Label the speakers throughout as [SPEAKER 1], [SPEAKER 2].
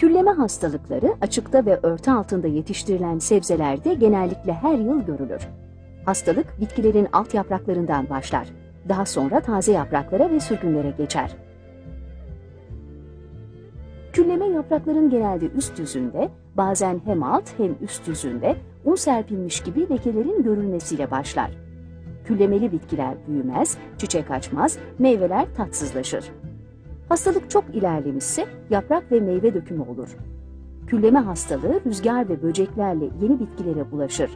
[SPEAKER 1] Külleme hastalıkları açıkta ve örtü altında yetiştirilen sebzelerde genellikle her yıl görülür. Hastalık bitkilerin alt yapraklarından başlar. Daha sonra taze yapraklara ve sürgünlere geçer. Külleme yaprakların genelde üst yüzünde, bazen hem alt hem üst yüzünde un serpilmiş gibi lekelerin görülmesiyle başlar. Küllemeli bitkiler büyümez, çiçek açmaz, meyveler tatsızlaşır. Hastalık çok ilerlemişse yaprak ve meyve dökümü olur. Külleme hastalığı rüzgar ve böceklerle yeni bitkilere bulaşır.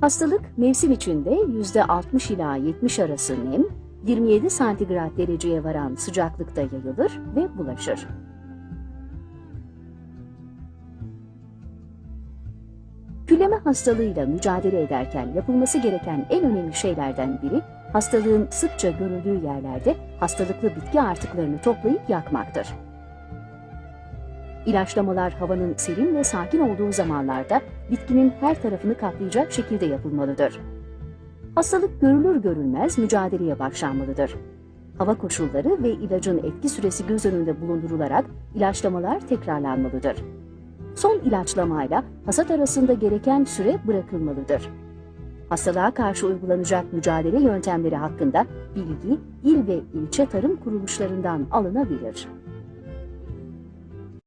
[SPEAKER 1] Hastalık mevsim içinde %60 ila 70 arası nem, 27 santigrat dereceye varan sıcaklıkta yayılır ve bulaşır. Külleme hastalığıyla mücadele ederken yapılması gereken en önemli şeylerden biri hastalığın sıkça görüldüğü yerlerde hastalıklı bitki artıklarını toplayıp yakmaktır. İlaçlamalar havanın serin ve sakin olduğu zamanlarda bitkinin her tarafını kaplayacak şekilde yapılmalıdır. Hastalık görülür görülmez mücadeleye başlanmalıdır. Hava koşulları ve ilacın etki süresi göz önünde bulundurularak ilaçlamalar tekrarlanmalıdır. Son ilaçlamayla hasat arasında gereken süre bırakılmalıdır. Hastalığa karşı uygulanacak mücadele yöntemleri hakkında bilgi il ve ilçe tarım kuruluşlarından alınabilir.